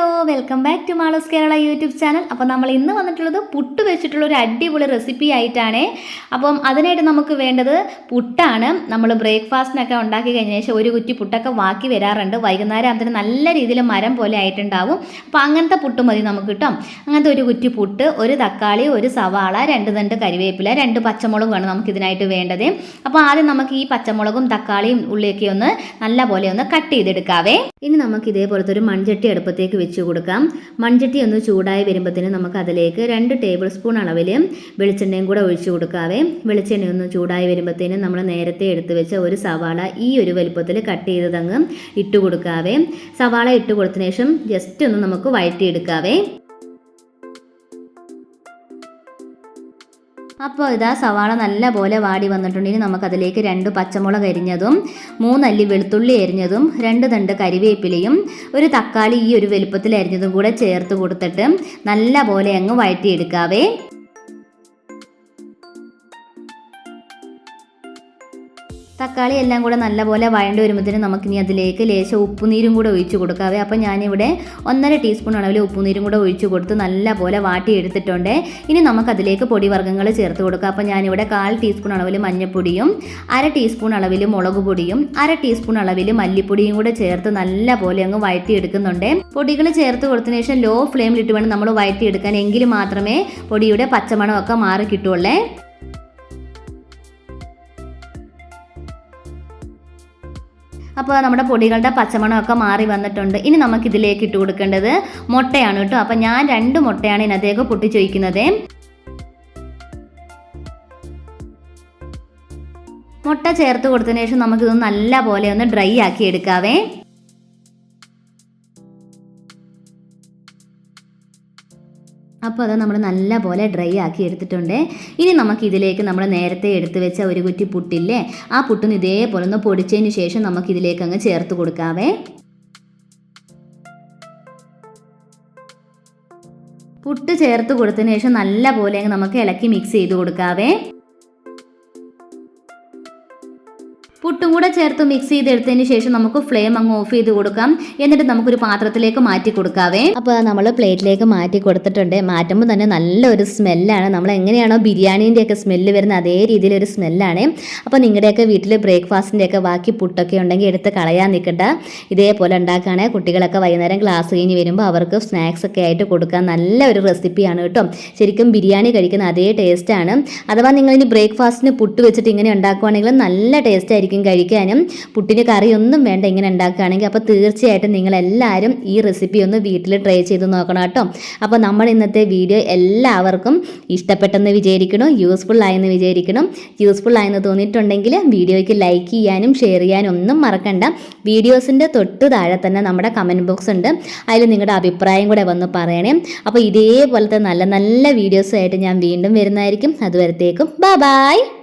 Hello welcome back to Malos Kerala YouTube channel. അപ്പോൾ നമ്മൾ ഇന്ന് വന്നിട്ടുള്ളത് പുട്ട് വെച്ചിട്ടുള്ള ഒരു അടിപൊളി റെസിപ്പി ആയിട്ടാണ്. അപ്പം അതിനായിട്ട് നമുക്ക് വേണ്ടത് പുട്ടാണ്. നമ്മൾ ബ്രേക്ക്ഫാസ്റ്റിനൊക്കെ ഉണ്ടാക്കി കഴിഞ്ഞ ശേഷം ഒരു കുറ്റി പുട്ടൊക്കെ ബാക്കി വരാറുണ്ട്. വൈകുന്നേരം അതിന് നല്ല രീതിയിൽ മരം പോലെ ആയിട്ടുണ്ടാവും. അപ്പോൾ അങ്ങനത്തെ പുട്ട് മതി നമുക്ക് കിട്ടും. അങ്ങനത്തെ ഒരു കുറ്റി പുട്ട് ഒരു തക്കാളി ഒരു സവാള രണ്ട് തണ്ട് കരിവേപ്പില രണ്ട് പച്ചമുളകും പച്ചമുളകുമാണ് നമുക്ക് ഇതിനായിട്ട് വേണ്ടത്. അപ്പോൾ ആദ്യം നമുക്ക് ഈ പച്ചമുളകും തക്കാളിയും ഉള്ളിയൊക്കെ ഒന്ന് നല്ല പോലെ ഒന്ന് കട്ട് ചെയ്തെടുക്കാവേ. ഇനി നമുക്ക് ഇതേപോലത്തെ ഒരു മൺചട്ടി അടുപ്പത്തേക്ക് വെച്ച് കൊടുക്കാം. മൺചട്ടി ഒന്ന് ചൂടായി വരുമ്പോഴത്തേനും നമുക്ക് അതിലേക്ക് രണ്ട് ടേബിൾ സ്പൂൺ അളവിൽ വെളിച്ചെണ്ണയും കൂടെ ഒഴിച്ച് കൊടുക്കാവേ. വെളിച്ചെണ്ണ ഒന്ന് ചൂടായി വരുമ്പോഴത്തേനും നമ്മൾ നേരത്തെ എടുത്തു വെച്ച ഒരു സവാള ഈ ഒരു വലുപ്പത്തിൽ കട്ട് ചെയ്തതങ്ങ് ഇട്ട് കൊടുക്കാവേ. സവാള ഇട്ട് കൊടുത്തതിന് ശേഷം ജസ്റ്റ് ഒന്ന് നമുക്ക് വഴറ്റിയെടുക്കാവേ. അപ്പോൾ ഇതാ സവാള നല്ല പോലെ വാടി ഇനി നമുക്കതിലേക്ക് രണ്ട് പച്ചമുളക് അരിഞ്ഞതും മൂന്നല്ലി വെളുത്തുള്ളി അരിഞ്ഞതും രണ്ട് തണ്ട് കരിവേപ്പിലയും ഒരു തക്കാളി ഈ ഒരു വലുപ്പത്തിൽ അരിഞ്ഞതും കൂടെ ചേർത്ത് കൊടുത്തിട്ട് നല്ല പോലെ അങ്ങ് വഴറ്റിയെടുക്കാവേ. തക്കാളി എല്ലാം കൂടെ നല്ലപോലെ വഴണ്ടി വരുമ്പോഴത്തേനും നമുക്കിനി അതിലേക്ക് ലേശം ഉപ്പുനീരും കൂടെ ഒഴിച്ചു കൊടുക്കാവേ. അപ്പോൾ ഞാനിവിടെ ഒന്നര ടീസ്പൂൺ അളവിൽ ഉപ്പുനീരും കൂടെ ഒഴിച്ചു കൊടുത്ത് നല്ലപോലെ വാട്ടി എടുത്തിട്ടുണ്ട്. ഇനി നമുക്കതിലേക്ക് പൊടിവർഗങ്ങൾ ചേർത്ത് കൊടുക്കാം. അപ്പോൾ ഞാനിവിടെ കാൽ ടീസ്പൂൺ അളവിൽ മഞ്ഞൾപ്പൊടിയും അര ടീസ്പൂൺ അളവിൽ മുളക് പൊടിയും അര ടീസ്പൂൺ അളവിൽ മല്ലിപ്പൊടിയും കൂടെ ചേർത്ത് നല്ലപോലെ അങ്ങ് വഴറ്റിയെടുക്കുന്നുണ്ട് പൊടികൾ ചേർത്ത് കൊടുത്തതിന് ശേഷം ലോ ഫ്ലെയിമിലിട്ട് വേണം നമ്മൾ വഴറ്റിയെടുക്കാൻ. എങ്കിൽ മാത്രമേ പൊടിയുടെ പച്ചമണമൊക്കെ മാറി കിട്ടുള്ളേ അപ്പോൾ നമ്മുടെ പൊടികളുടെ പച്ചമണമൊക്കെ മാറി വന്നിട്ടുണ്ട്. ഇനി നമുക്കിതിലേക്ക് ഇട്ട് കൊടുക്കേണ്ടത് മുട്ടയാണ് കേട്ടോ. അപ്പം ഞാൻ രണ്ട് മുട്ടയാണ് ഇതിനകത്തേക്ക് പൊട്ടിച്ചൊഴിക്കുന്നത്. മുട്ട ചേർത്ത് കൊടുത്തതിന് ശേഷം നമുക്കിത് നല്ല പോലെ ഒന്ന് ഡ്രൈ ആക്കി എടുക്കാവേ. അപ്പോൾ അത് നമ്മൾ നല്ല പോലെ ഡ്രൈ ആക്കി എടുത്തിട്ടുണ്ട്. ഇനി നമുക്ക് ഇതിലേക്ക് നമ്മൾ നേരത്തെ എടുത്തു വെച്ച ഒരു കുറ്റി പുട്ടില്ലേ ആ പുട്ടിന് ഇതേപോലെ ഒന്ന് പൊടിച്ചതിന് ശേഷം നമുക്ക് ഇതിലേക്ക് അങ്ങ് ചേർത്ത് കൊടുക്കാവേ. പുട്ട് ചേർത്ത് കൊടുത്തതിന് ശേഷം നല്ല പോലെ നമുക്ക് ഇളക്കി മിക്സ് ചെയ്ത് കൊടുക്കാവേ. പുട്ടും കൂടെ ചേർത്ത് മിക്സ് ചെയ്തെടുത്തതിന് ശേഷം നമുക്ക് ഫ്ലെയിം അങ്ങ് ഓഫ് ചെയ്ത് കൊടുക്കാം. എന്നിട്ട് നമുക്കൊരു പാത്രത്തിലേക്ക് മാറ്റി കൊടുക്കാവേ. അപ്പോൾ നമ്മൾ പ്ലേറ്റിലേക്ക് മാറ്റി കൊടുത്തിട്ടുണ്ട്. മാറ്റുമ്പോൾ തന്നെ നല്ലൊരു സ്മെല്ലാണ് നമ്മൾ എങ്ങനെയാണോ ബിരിയാണീന്റെ ഒക്കെ സ്മെല്ല് വരുന്ന അതേ രീതിയിലൊരു സ്മെല്ലാണ് അപ്പോൾ നിങ്ങളുടെയൊക്കെ വീട്ടിൽ ബ്രേക്ക്ഫാസ്റ്റിന്റെ ഒക്കെ ബാക്കി പുട്ടൊക്കെ ഉണ്ടെങ്കിൽ എടുത്ത് കളയാൻ നിൽക്കണ്ട ഇതേപോലെ ഉണ്ടാക്കുകയാണെ കുട്ടികളൊക്കെ വൈകുന്നേരം ക്ലാസ് കഴിഞ്ഞ് വരുമ്പോൾ അവർക്ക് സ്നാക്സ് ഒക്കെ ആയിട്ട് കൊടുക്കാൻ നല്ല ഒരു റെസിപ്പിയാണ് കേട്ടോ. ശരിക്കും ബിരിയാണി കഴിക്കുന്ന അതേ ടേസ്റ്റാണ് അഥവാ നിങ്ങളിനി ബ്രേക്ക്ഫാസ്റ്റിന് പുട്ട് വെച്ചിട്ട് ഇങ്ങനെ ഉണ്ടാക്കുവാണെങ്കിൽ നല്ല ടേസ്റ്റ് ആയിരിക്കും. കഴിക്കാനും പുട്ടിന് കറിയൊന്നും വേണ്ട ഇങ്ങനെ ഉണ്ടാക്കുകയാണെങ്കിൽ അപ്പോൾ തീർച്ചയായിട്ടും നിങ്ങളെല്ലാവരും ഈ റെസിപ്പി ഒന്ന് വീട്ടിൽ ട്രൈ ചെയ്ത് നോക്കണം കേട്ടോ. അപ്പോൾ നമ്മൾ ഇന്നത്തെ വീഡിയോ എല്ലാവർക്കും ഇഷ്ടപ്പെട്ടെന്ന് വിചാരിക്കണം യൂസ്ഫുൾ ആയെന്ന് വിചാരിക്കണം യൂസ്ഫുൾ ആയെന്ന് തോന്നിയിട്ടുണ്ടെങ്കിൽ വീഡിയോയ്ക്ക് ലൈക്ക് ചെയ്യാനും ഷെയർ ചെയ്യാനും ഒന്നും മറക്കണ്ട. വീഡിയോസിന്റെ തൊട്ട് താഴെ തന്നെ നമ്മുടെ കമന്റ് ബോക്സ് ഉണ്ട്. അതിൽ നിങ്ങളുടെ അഭിപ്രായം കൂടെ വന്ന് പറയണേ. അപ്പോൾ ഇതേപോലത്തെ നല്ല നല്ല വീഡിയോസായിട്ട് ഞാൻ വീണ്ടും വരുന്നതായിരിക്കും. അതുവരത്തേക്കും ബൈ